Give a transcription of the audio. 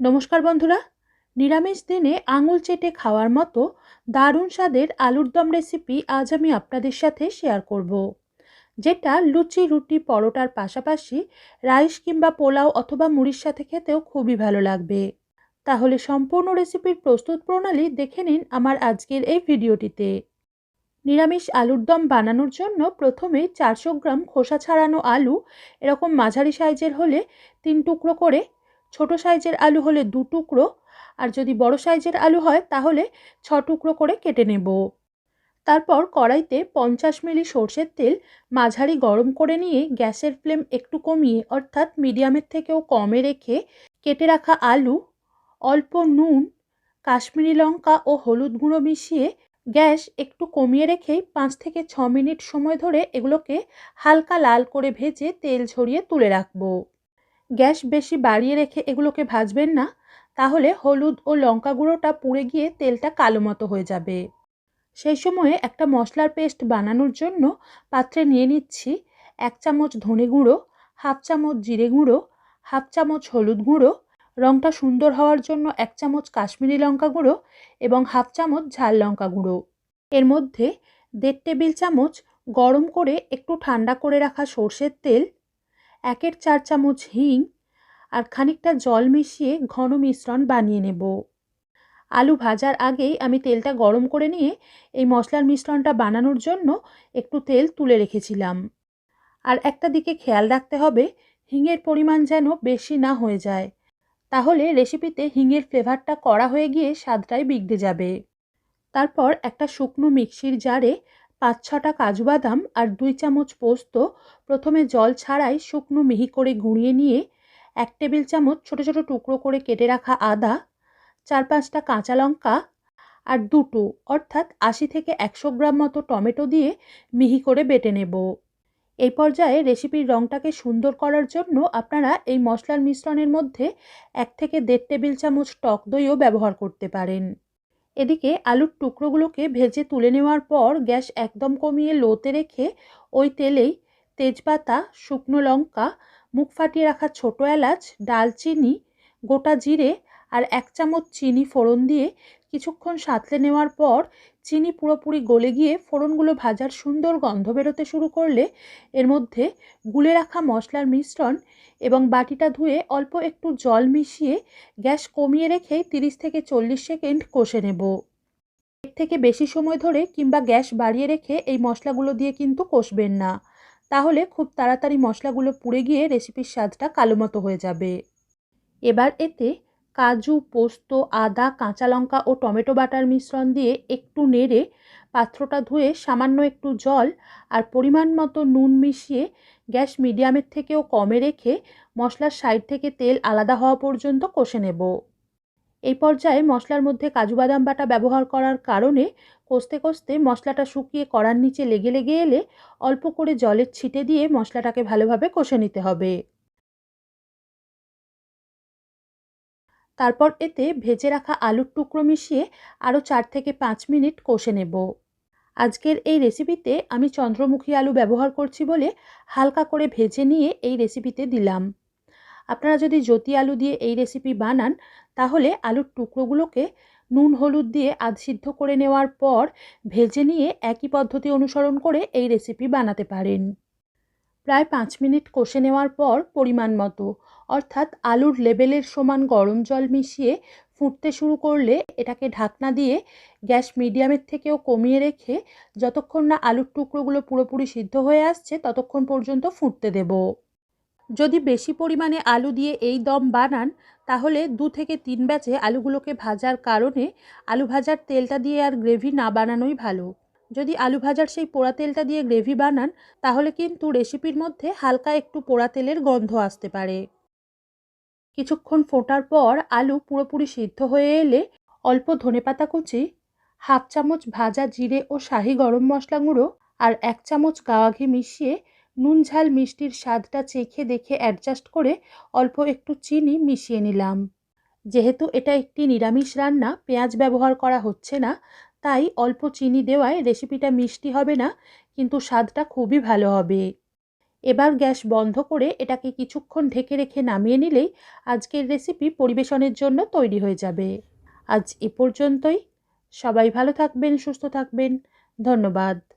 নমস্কার বন্ধুরা। নিরামিষ দিনে আঙুল চেটে খাওয়ার মতো দারুণ স্বাদের আলুর দম রেসিপি আজ আমি আপনাদের সাথে শেয়ার করব। যেটা লুচি, রুটি, পরোটার পাশাপাশি রাইস কিংবা পোলাও অথবা মুড়ির সাথে খেতেও খুবই ভালো লাগবে। তাহলে সম্পূর্ণ রেসিপির প্রস্তুত প্রণালী দেখে নিন আমার আজকের এই ভিডিওটিতে। নিরামিষ আলুর দম বানানোর জন্য প্রথমে চারশো গ্রাম খোসা ছাড়ানো আলু, এরকম মাঝারি সাইজের হলে তিন টুকরো করে ছোট সাইজের আলু হলে দু টুকরো, আর যদি বড় সাইজের আলু হয় তাহলে ছ টুকরো করে কেটে নেব। তারপর কড়াইতে পঞ্চাশ মিলি সর্ষের তেল মাঝারি গরম করে নিয়ে গ্যাসের ফ্লেম একটু কমিয়ে, অর্থাৎ মিডিয়ামের থেকেও কমে রেখে কেটে রাখা আলু, অল্প নুন, কাশ্মীরি লঙ্কা ও হলুদ গুঁড়ো মিশিয়ে গ্যাস একটু কমিয়ে রেখেই পাঁচ থেকে ছ মিনিট সময় ধরে এগুলোকে হালকা লাল করে ভেজে তেল ঝরিয়ে তুলে রাখব। গ্যাস বেশি বাড়িয়ে রেখে এগুলোকে ভাজবেন না, তাহলে হলুদ ও লঙ্কা গুঁড়োটা পুড়ে গিয়ে তেলটা কালো মতো হয়ে যাবে। সেই সময়ে একটা মশলার পেস্ট বানানোর জন্য পাত্রে নিয়ে নিচ্ছি এক চামচ ধনে গুঁড়ো, হাফ চামচ জিরে গুঁড়ো, হাফ চামচ হলুদ গুঁড়ো রঙটা সুন্দর হওয়ার জন্য এক চামচ কাশ্মীরি লঙ্কা গুঁড়ো এবং হাফ চামচ ঝাল লঙ্কা গুঁড়ো। এর মধ্যে দেড় টেবিল চামচ গরম করে একটু ঠান্ডা করে রাখা সর্ষের তেল একের চার চামচ হিং আর খানিকটা জল মিশিয়ে ঘন মিশ্রণ বানিয়ে নেব। আলু ভাজার আগেই আমি তেলটা গরম করে নিয়ে এই মশলার মিশ্রণটা বানানোর জন্য একটু তেল তুলে রেখেছিলাম। আর একটা দিকে খেয়াল রাখতে হবে হিঙের পরিমাণ যেন বেশি না হয়ে যায়। তাহলে রেসিপিতে হিঙের ফ্লেভারটা কড়া হয়ে গিয়ে স্বাদটাই বিগড়ে যাবে। তারপর একটা শুকনো মিক্সির জারে পাঁচ ছটা কাজু বাদাম আর দুই চামচ পোস্ত প্রথমে জল ছাড়াই শুকনো মিহি করে গুঁড়িয়ে নিয়ে এক টেবিল চামচ ছোটো ছোটো টুকরো করে কেটে রাখা আদা, চার পাঁচটা কাঁচা লঙ্কা আর দুটো, অর্থাৎ আশি থেকে একশো গ্রাম মতো টমেটো দিয়ে মিহি করে বেটে নেব। এই পর্যায়ে রেসিপির রঙটাকে সুন্দর করার জন্য আপনারা এই মশলার মিশ্রণের মধ্যে এক থেকে দেড় টেবিল চামচ টক দইও ব্যবহার করতে পারেন। এদিকে আলুর টুকরোগুলোকে ভেজে তুলে নেওয়ার পর গ্যাস একদম কমিয়ে লোতে রেখে ওই তেলেই তেজপাতা, শুকনো লঙ্কা, মুখ ফাটিয়ে রাখা ছোটো এলাচ, ডালচিনি, গোটা জিরে আর এক চামচ চিনি ফোড়ন দিয়ে কিছুক্ষণ সাঁতলে নেওয়ার পর চিনি পুরোপুরি গলে গিয়ে ফোড়নগুলো ভাজার সুন্দর গন্ধ বেরোতে শুরু করলে এর মধ্যে গুলে রাখা মশলার মিশ্রণ এবং বাটিটা ধুয়ে অল্প একটু জল মিশিয়ে গ্যাস কমিয়ে রেখে তিরিশ থেকে চল্লিশ সেকেন্ড কষে নেব। এর থেকে বেশি সময় ধরে কিংবা গ্যাস বাড়িয়ে রেখে এই মশলাগুলো দিয়ে কিন্তু কষবেন না। তাহলে খুব তাড়াতাড়ি মশলাগুলো পুড়ে গিয়ে রেসিপির স্বাদটা কালো মতো হয়ে যাবে। এবার এতে কাজু, পোস্ত, আদা, কাঁচা লঙ্কা ও টমেটো বাটার মিশ্রণ দিয়ে একটু নেড়ে পাত্রটা ধুয়ে সামান্য একটু জল আর পরিমাণ মতো নুন মিশিয়ে গ্যাস মিডিয়ামের থেকেও কমে রেখে মশলার সাইড থেকে তেল আলাদা হওয়া পর্যন্ত কষে নেব। এই পর্যায়ে মশলার মধ্যে কাজু বাদাম বাটা ব্যবহার করার কারণে কষতে কষতে মশলাটা শুকিয়ে কড়ার নিচে লেগে লেগে এলে অল্প করে জলের ছিটে দিয়ে মশলাটাকে ভালোভাবে কষে নিতে হবে। তারপর এতে ভেজে রাখা আলুর টুকরো মিশিয়ে আরও চার থেকে পাঁচ মিনিট কষে নেব। আজকের এই রেসিপিতে আমি চন্দ্রমুখী আলু ব্যবহার করছি বলে হালকা করে ভেজে নিয়ে এই রেসিপিতে দিলাম। আপনারা যদি জ্যোতি আলু দিয়ে এই রেসিপি বানান, তাহলে আলুর টুকরোগুলোকে নুন, হলুদ দিয়ে আধ সিদ্ধ করে নেওয়ার পর ভেজে নিয়ে একই পদ্ধতি অনুসরণ করে এই রেসিপি বানাতে পারেন। প্রায় পাঁচ মিনিট কষে নেওয়ার পর পরিমাণ মতো, অর্থাৎ আলুর লেবেলের সমান গরম জল মিশিয়ে ফুটতে শুরু করলে এটাকে ঢাকনা দিয়ে গ্যাস মিডিয়ামের থেকেও কমিয়ে রেখে যতক্ষণ না আলুর টুকরোগুলো পুরোপুরি সিদ্ধ হয়ে আসছে ততক্ষণ পর্যন্ত ফুটতে দেব। যদি বেশি পরিমাণে আলু দিয়ে এই দম বানান, তাহলে দু থেকে তিন ব্যাচে আলুগুলোকে ভাজার কারণে আলু ভাজার তেলটা দিয়ে আর গ্রেভি না বানানোই ভালো। যদি আলু ভাজার সেই পোড়া তেলটা দিয়ে গ্রেভি বানান, তাহলে কিন্তু রেসিপির মধ্যে হালকা একটু পোড়া তেলের গন্ধ আসতে পারে। কিছুক্ষণ ফোটার পর আলু পুরোপুরি সিদ্ধ হয়ে এলে অল্প ধনেপাতা কুচি, হাফ চামচ ভাজা জিরে ও শাহি গরম মশলা গুঁড়ো আর এক চামচ গাওয়া ঘি মিশিয়ে নুন ঝাল মিষ্টির স্বাদটা চেখে দেখে অ্যাডজাস্ট করে অল্প একটু চিনি মিশিয়ে নিলাম। যেহেতু এটা একটি নিরামিষ রান্না, পেঁয়াজ ব্যবহার করা হচ্ছে না, তাই অল্প চিনি দেওয়ায় রেসিপিটা মিষ্টি হবে না, কিন্তু স্বাদটা খুবই ভালো হবে। এবার গ্যাস বন্ধ করে এটাকে কিছুক্ষণ ঢেকে রেখে নামিয়ে নিলেই আজকের রেসিপি পরিবেশনের জন্য তৈরি হয়ে যাবে। আজ এ পর্যন্তই। সবাই ভালো থাকবেন, সুস্থ থাকবেন। ধন্যবাদ।